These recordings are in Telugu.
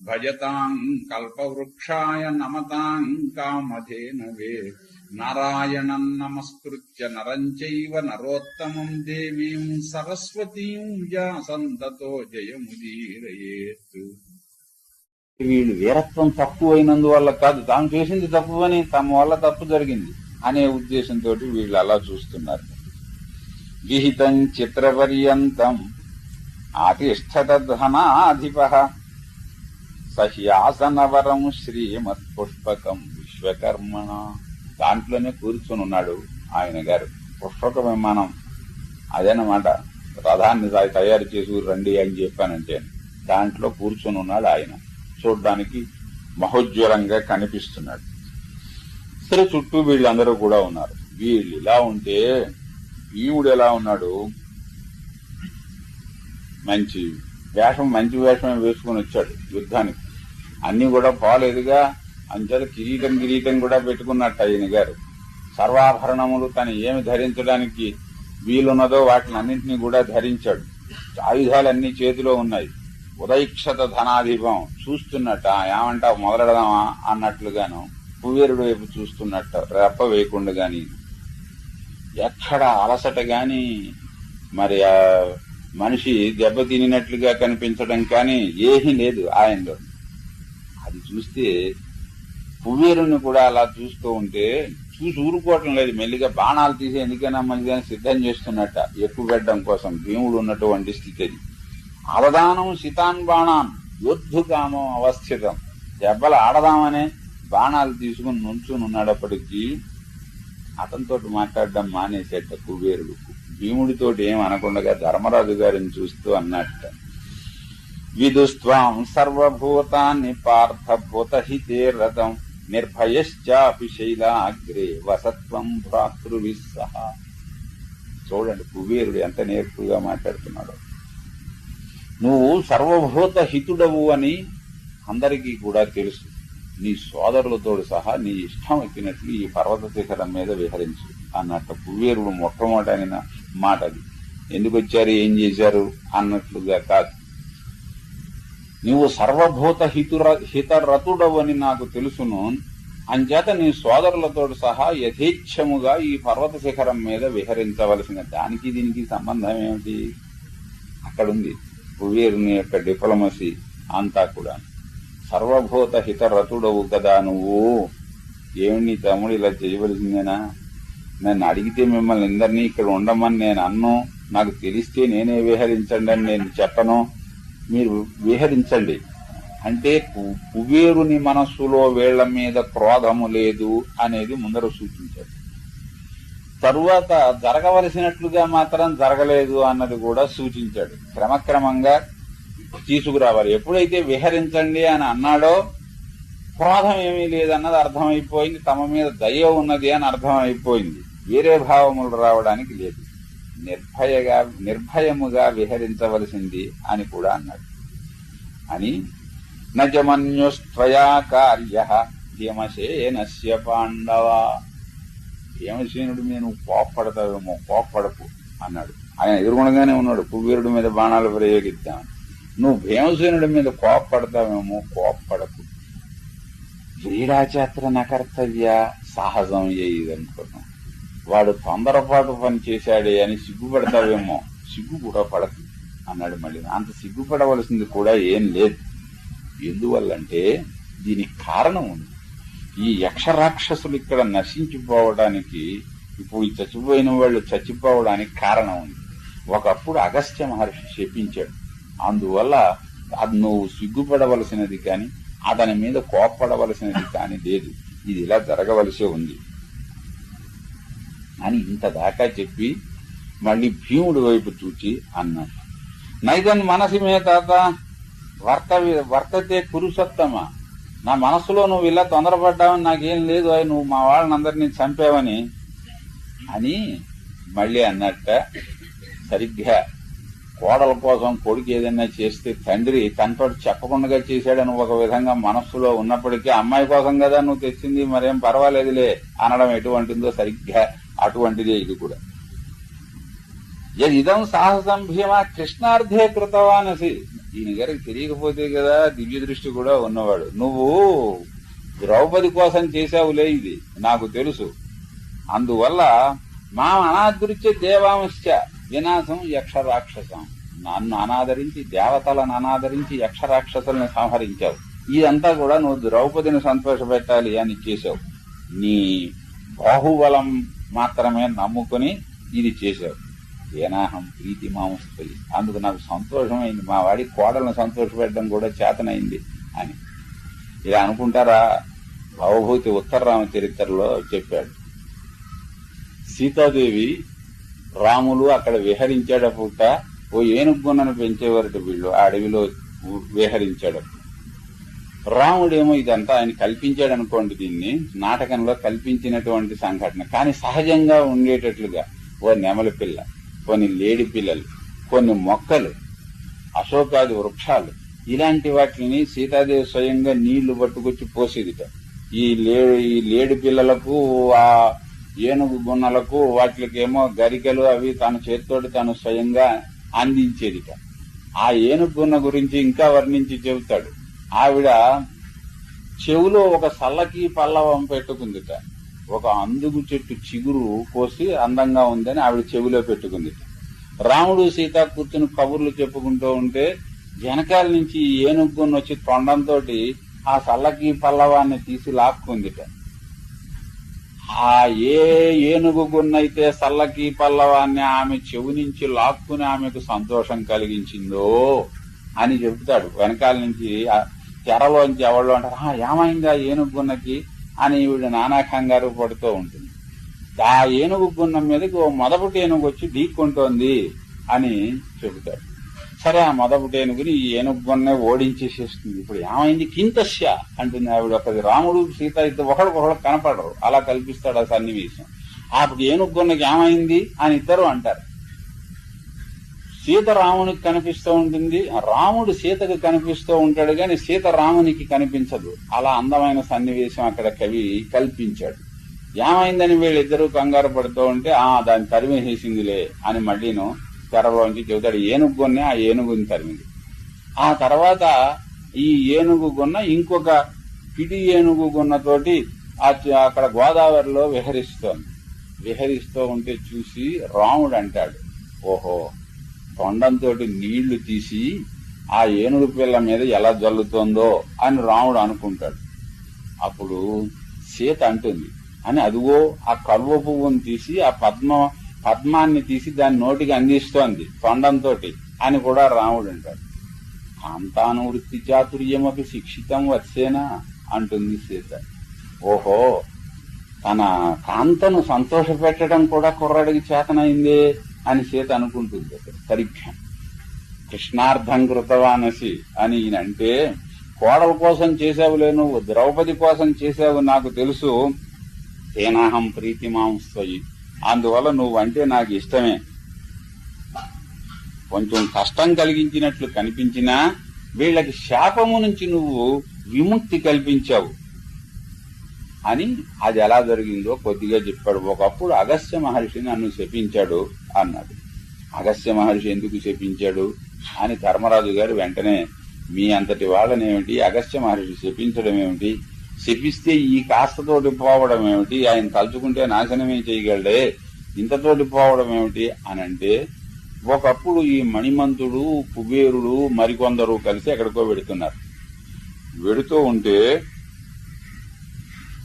భజతాం కల్పవృక్షాయ నమతాం కామధేనవే నారాయణం నమస్కృత్య నరం చైవ నరోత్తమం దేవీం సరస్వతీం వ్యాసంతతో జయముదీరయేత్ వీళ్ళు వీరత్వం తక్కువైనందువల్ల కాదు తాము చేసింది తప్పు అని తమ వల్ల తప్పు జరిగింది అనే ఉద్దేశంతో వీళ్ళు అలా చూస్తున్నారు. విహితం చిత్రపర్యంతం ఆతిష్టత ధనాధిప సహ్యాసనవరం శ్రీమత్ పుష్పకం విశ్వకర్మణ. దాంట్లోనే కూర్చుని ఉన్నాడు ఆయన గారు. పుష్పక విమానం. అదేనమాట రథాన్ని తయారు చేసి రండి అని చెప్పానంటే దాంట్లో కూర్చుని ఉన్నాడు ఆయన. చూడ్డానికి మహోజ్వలంగా కనిపిస్తున్నాడు. సరే చుట్టూ వీళ్ళందరూ కూడా ఉన్నారు. వీళ్ళు ఇలా ఉంటే ఈవుడు ఎలా ఉన్నాడు? మంచి వేషం మంచి వేషం వేసుకుని వచ్చాడు యుద్ధానికి. అన్ని కూడా పోలేదుగా అంచేత కిరీటం కిరీటం కూడా పెట్టుకున్నట్టు ఆయన గారు. సర్వాభరణములు తను ఏమి ధరించడానికి వీలున్నదో వాటిని అన్నింటినీ కూడా ధరించాడు. ఆయుధాలన్నీ చేతిలో ఉన్నాయి. ఉదయిక్షత ధనాధిపం చూస్తున్నట్ట ఏమంటా మొదలెడదామా అన్నట్లుగాను కుబేరుడు వైపు చూస్తున్నట్ట రెప్ప వేయకుండా గాని ఎక్కడ అలసట గాని మరి మనిషి దెబ్బతినినట్లుగా కనిపించడం కానీ ఏమీ లేదు ఆయనలో. చూస్తే కుబేరుని కూడా అలా చూస్తూ ఉంటే చూసి ఊరుకోవటం లేదు. మెల్లిగా బాణాలు తీసి ఎందుకైనా మంచిదని సిద్ధం చేస్తున్నట్ట. ఎక్కువ పెట్టడం కోసం భీముడు ఉన్నటువంటి స్థితి అది. అవధానం శితాన్ బాణాన్ యోద్ధుకామం అవస్థితం. దెబ్బలు ఆడదామనే బాణాలు తీసుకుని నుంచుని ఉన్నాడప్పటికీ అతనితో మాట్లాడడం మానేసేట కుబేరుడు. భీముడితోటి ఏం అనకుండా ధర్మరాజు గారిని చూస్తూ అన్నట్ట. విదుస్వాం సర్వభూతాన్ని పార్థభూతహితే రథం నిర్భయశ్చాపి శైలాగ్రే వసత్వం భ్రాతృవిస్సహ చూడండి కుబేరుడు ఎంత నేర్పుగా మాట్లాడుతున్నాడు. నువ్వు సర్వభూత హితుడవు అని అందరికీ కూడా తెలుసు. నీ సోదరులతో సహా నీ ఇష్టం వచ్చినట్లు ఈ పర్వత శిఖరం మీద విహరించు అన్నట్టు కుబేరుడు మొట్టమొదటైన మాట అది. ఎందుకు వచ్చారు? ఏం చేశారు? అన్నట్లుగా కాదు. నీవు సర్వభూత హితుర హితరతుడవని నాకు తెలుసును. అంచేత నీ సోదరులతో సహా యథేచ్ఛముగా ఈ పర్వత శిఖరం మీద విహరించవలసిన దానికి దీనికి సంబంధం ఏమిటి? అక్కడుంది కుబేరుని యొక్క డిప్లొమసీ అంతా కూడా. సర్వభూత హితరతుడవు కదా నువ్వు. ఏమి తమ్ముడు ఇలా చేయవలసిందేనా? నన్ను అడిగితే మిమ్మల్ని అందరినీ ఇక్కడ ఉండమని నేను అన్ను. నాకు తెలిస్తే నేనే విహరించండి అని నేను చెప్పను. మీరు విహరించండి. అంటే కు- కుబేరుని మనస్సులో వేళ్ళ మీద క్రోధము లేదు అనేది ముందర సూచించాడు తరువాత జరగవలసినట్లుగా మాత్రం జరగలేదు అన్నది కూడా సూచించాడు. క్రమక్రమంగా తీసుకురావాలి. ఎప్పుడైతే విహరించండి అని అన్నాడో క్రోధం ఏమీ లేదన్నది అర్థమైపోయింది. తమ మీద దయ ఉన్నది అని అర్థమైపోయింది. వేరే భావములు రావడానికి లేదు. నిర్భయగా నిర్భయముగా విహరించవలసింది అని కూడా అన్నాడు. అని నజమన్యుస్త్వయా కార్య భీమసేనస్య పాండవ. భీమసేనుడు నేను నువ్వు కోప్పడతావేమో కోప్పడకు అన్నాడు. ఆయన ఎదురుగుండగానే ఉన్నాడు కుబీరుడి మీద బాణాలు ప్రయోగిద్దాం. నువ్వు భీమసేనుడి మీద కోప్పడతావేమో కోప్పడకు. క్రీడాచేత్ర నకర్తవ్య సాహసం ఏదనుకున్నాం. వాడు తొందరపాటు పని చేశాడే అని సిగ్గుపడతావేమో. సిగ్గు కూడా పడకు అన్నాడు మళ్ళీ. అంత సిగ్గుపడవలసింది కూడా ఏం లేదు. ఎందువల్లంటే దీనికి కారణం ఉంది. ఈ యక్షరాక్షసులు ఇక్కడ నశించిపోవడానికి ఇప్పుడు చచ్చిపోయిన వాళ్ళు చచ్చిపోవడానికి కారణం ఉంది. ఒకప్పుడు అగస్త్య మహర్షి శపించాడు. అందువల్ల అది నువ్వు సిగ్గుపడవలసినది కానీ అతని మీద కోప్పడవలసినది కాని లేదు. ఇది ఇలా జరగవలసే ఉంది. అని ఇంత దాకా చెప్పి మళ్ళీ భీముడి వైపు చూచి అన్నాడు. నైదన్ మనసి మే తాత వర్త వర్తతే కురుసత్తమా నా మనసులో నువ్వు ఇలా తొందరపడ్డావని నాకేం లేదు అవి నువ్వు మా వాళ్ళని అందరినీ చంపావని అని మళ్ళీ అన్నట్ట సరిగ్గా కోడల కోసం కొడుకు ఏదైనా చేస్తే తండ్రి తనతో చెప్పకుండా చేశాడని ఒక విధంగా మనస్సులో ఉన్నప్పటికీ అమ్మాయి కోసం కదా నువ్వు తెచ్చింది మరేం పర్వాలేదులే అనడం ఎటువంటిదో సరిగ్గా అటువంటిదే ఇది కూడా. ఇదం సాహసం భీమా కృష్ణార్థే కృతవానసి. ఈయన గారికి తెలియకపోతే కదా దివ్య దృష్టి కూడా ఉన్నవాడు. నువ్వు ద్రౌపది కోసం చేశావులే ఇది నాకు తెలుసు. అందువల్ల మా అనాదృత్య దేవాంశ వినాశం యక్షరాక్షసం. నన్ను అనాదరించి దేవతలను అనాదరించి యక్షరాక్షసులను సంహరించావు. ఇదంతా కూడా నువ్వు ద్రౌపదిని సంతోషపెట్టాలి అని చేశావు. నీ బాహుబలం మాత్రమే నమ్ముకుని ఇది చేశావు ఏనాహం ప్రీతి మాంస్తుంది అందుకు నాకు సంతోషమైంది. మా వాడి కోడలను సంతోషపెట్టడం కూడా చేతనైంది అని. ఇలా అనుకుంటారా? భవభూతి ఉత్తర రామచరిత్రలో చెప్పాడు. సీతాదేవి రాములు అక్కడ విహరించేటప్పుడు ఓ ఏనుగున్నను పెంచేవారట వీళ్ళు. ఆ అడవిలో విహరించేటప్పుడు. రాముడేమో ఇదంతా ఆయన కల్పించాడు అనుకోండి దీన్ని నాటకంలో కల్పించినటువంటి సంఘటన. కానీ సహజంగా ఉండేటట్లుగా ఓ నెమలి పిల్ల కొన్ని లేడి పిల్లలు కొన్ని మొక్కలు అశోకాది వృక్షాలు ఇలాంటి వాటిని సీతాదేవి స్వయంగా నీళ్ళు పట్టుకొచ్చి పోసేదిట. ఈ లే ఈ లేడి పిల్లలకు ఆ ఏనుగు గున్నలకు వాటికేమో గరికలు అవి తన చేతితోటి తను స్వయంగా అందించేదిట. ఆ ఏనుగు గున్న గురించి ఇంకా వర్ణించి చెబుతాడు. ఆవిడ చెవులో ఒక సల్లకి పల్లవం పెట్టుకుందిట. ఒక అందుగు చెట్టు చిగురు కోసి అందంగా ఉందని ఆవిడ చెవిలో పెట్టుకుందిట. రాముడు సీత కూర్చుని కబుర్లు చెప్పుకుంటూ ఉంటే వెనకాల నుంచి ఏనుగున్న వచ్చి తొండంతో ఆ సల్లకి పల్లవాన్ని తీసి లాక్కుందిట. ఆ ఏ ఏనుగు గున్నైతే సల్లకి పల్లవాన్ని ఆమె చెవు నుంచి లాక్కుని ఆమెకు సంతోషం కలిగించిందో అని చెబుతాడు. వెనకాల నుంచి తెరలోంచి ఎవళ్ళు అంటారు "ఆ, ఏమైంది ఆ అని ఈవిడ నానా కంగారు పడుతూ ఉంటుంది. ఆ ఏనుగు గున్నం మీదకి ఓ మొదటి ఏనుగు వచ్చి ఢీక్కుంటోంది అని చెబుతాడు సరే ఆ మొదటి ఏనుగుని ఈ ఏనుగు గున్నే ఓడించేసేస్తుంది ఇప్పుడు ఏమైంది? కింతస్య అంటుంది ఆవిడ. ఒకది రాముడు సీత ఇద్దరు ఒకరికొకరు కనపడరు. అలా కల్పిస్తాడు ఆ సన్నివేశం. అప్పుడు ఏనుగు గున్నకి ఏమైంది? అని ఇద్దరు అంటారు. సీత రామునికి కనిపిస్తూ ఉంటుంది. రాముడు సీతకు కనిపిస్తూ ఉంటాడు గాని సీత రామునికి కనిపించదు. అలా అందమైన సన్నివేశం అక్కడ కవి కల్పించాడు. ఏమైందని వీళ్ళిద్దరూ కంగారు పడుతూ ఉంటే ఆ దాన్ని తరిమేసేసిందిలే అని మళ్ళీను తెరలోంచి చెబుతాడు. ఏనుగు గున్నే ఆ ఏనుగుని తరిమింది. ఆ తర్వాత ఈ ఏనుగు గున్న ఇంకొక పిడి ఏనుగు గున్నతోటి ఆ అక్కడ గోదావరిలో విహరిస్తోంది. విహరిస్తూ ఉంటే చూసి రాముడు అంటాడు ఓహో తొండంతో నీళ్ళు తీసి ఆ ఏనుగు పిల్ల మీద ఎలా జల్లుతోందో అని రాముడు అనుకుంటాడు. అప్పుడు సీత అంటుంది అని అదిగో ఆ కలువ పువ్వును తీసి ఆ పద్మ పద్మాన్ని తీసి దాని నోటికి అందిస్తోంది తొండంతో అని కూడా రాముడు అంటాడు. కాంతాను వృత్తి చాతుర్యమపి శిక్షితం వచ్చేనా అంటుంది సీత. ఓహో తన కాంతను సంతోష పెట్టడం కూడా కుర్రాడికి చేతనైందే. అని సీత అనుకుంటుంది. అక్కడ సరిగ్గా. కృష్ణార్థం కృతవానసి అని అంటే కోడల కోసం చేసావులే నువ్వు ద్రౌపది కోసం చేసావు నాకు తెలుసు. తేనాహం ప్రీతిమాంస్వయి అందువల్ల నువ్వంటే నాకు ఇష్టమే. కొంచెం కష్టం కలిగించినట్లు కనిపించినా వీళ్ళకి శాపము నుంచి నువ్వు విముక్తి కల్పించావు. అని అది ఎలా జరిగిందో కొద్దిగా చెప్పాడు. ఒకప్పుడు అగస్త్య మహర్షి నన్ను శపించాడు అన్నాడు. అగస్త్య మహర్షి ఎందుకు శపించాడు అని ధర్మరాజు గారు వెంటనే మీ అంతటి వాళ్ళనేమిటి? అగస్త్య మహర్షి శపించడం ఏమిటి? శపిస్తే ఈ కాస్తతోటి పోవడం ఏమిటి? ఆయన తలుచుకుంటే నాశనమే చేయగలడే. ఇంతతోటి పోవడం ఏమిటి? అని అంటే ఒకప్పుడు ఈ మణిమంతుడు కుబేరుడు మరికొందరు కలిసి ఎక్కడికో వెడుతున్నారు. వెడుతూ ఉంటే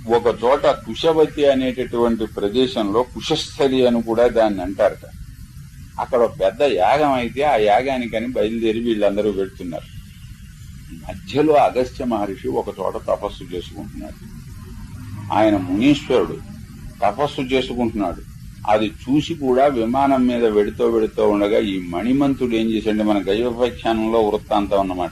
ఒక చోట కుశవతి అనేటటువంటి ప్రదేశంలో కుశస్థలి అని కూడా దాన్ని అంటారట. అక్కడ పెద్ద యాగం అయితే ఆ యాగానికని బయలుదేరి వీళ్ళందరూ పెడుతున్నారు మధ్యలో అగస్త్య మహర్షి ఒక చోట తపస్సు చేసుకుంటున్నాడు. ఆయన మునీశ్వరుడు తపస్సు చేసుకుంటున్నాడు. అది చూసి కూడా విమానం మీద వెడుతూ వెడుతూ ఉండగా ఈ మణిమంతుడు ఏం చేశాడు మన గయోపాఖ్యానంలో వృత్తాంతం అన్నమాట.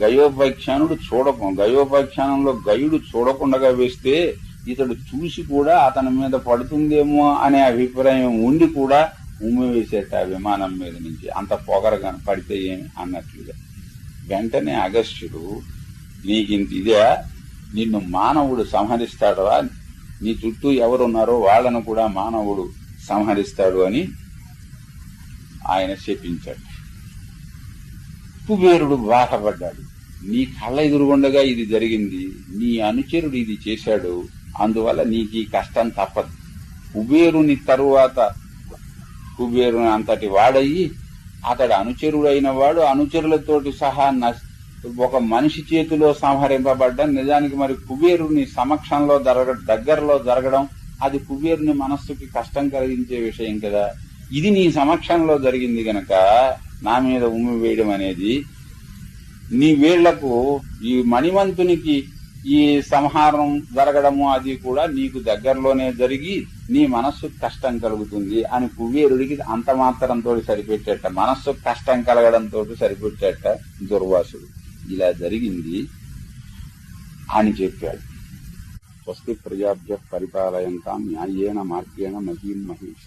గయోపాఖ్యానుడు చూడక గయోపాఖ్యానంలో గయుడు చూడకుండా వేస్తే ఇతడు చూసి కూడా అతని మీద పడుతుందేమో అనే అభిప్రాయం ఉండి కూడా ఉమ్మి వేసేట ఆ విమానం మీద నుంచి. అంత పొగరగా పడితే ఏమి? అన్నట్లుగా. వెంటనే అగస్త్యుడు నీకింత ఇదే? నిన్ను మానవుడు సంహరిస్తాడరా నీ చుట్టూ ఎవరున్నారో వాళ్ళను కూడా మానవుడు సంహరిస్తాడు అని ఆయన శపించాడు. కుబేరుడు బాధపడ్డాడు నీ కళ్ళ ఎదురుగుండగా ఇది జరిగింది. నీ అనుచరుడు ఇది చేశాడు. అందువల్ల నీకు ఈ కష్టం తప్పదు. కుబేరుని తరువాత కుబేరుని అంతటి వాడయ్యి అతడు అనుచరుడైన వాడు అనుచరులతోటి సహా ఒక మనిషి చేతిలో సంహరింపబడ్డం నిజానికి మరి కుబేరుని సమక్షంలో జరగ దగ్గరలో జరగడం అది కుబేరుని మనస్సుకి కష్టం కలిగించే విషయం కదా. ఇది నీ సమక్షంలో జరిగింది గనక నా మీద ఉమ్మి వేయడం అనేది నీ వీళ్ళకు ఈ మణిమంతునికి ఈ సంహారం జరగడము అది కూడా నీకు దగ్గరలోనే జరిగి నీ మనస్సు కష్టం కలుగుతుంది అని కుబేరుడికి అంత మాత్రంతో సరిపెట్టేట మనస్సు కష్టం కలగడంతో సరిపెట్టేట దుర్వాసుడు. ఇలా జరిగింది అని చెప్పాడు. స్వస్తి ప్రజాభ్య పరిపాలయంతాం న్యాయేన మార్గేణ మహీం మహిష.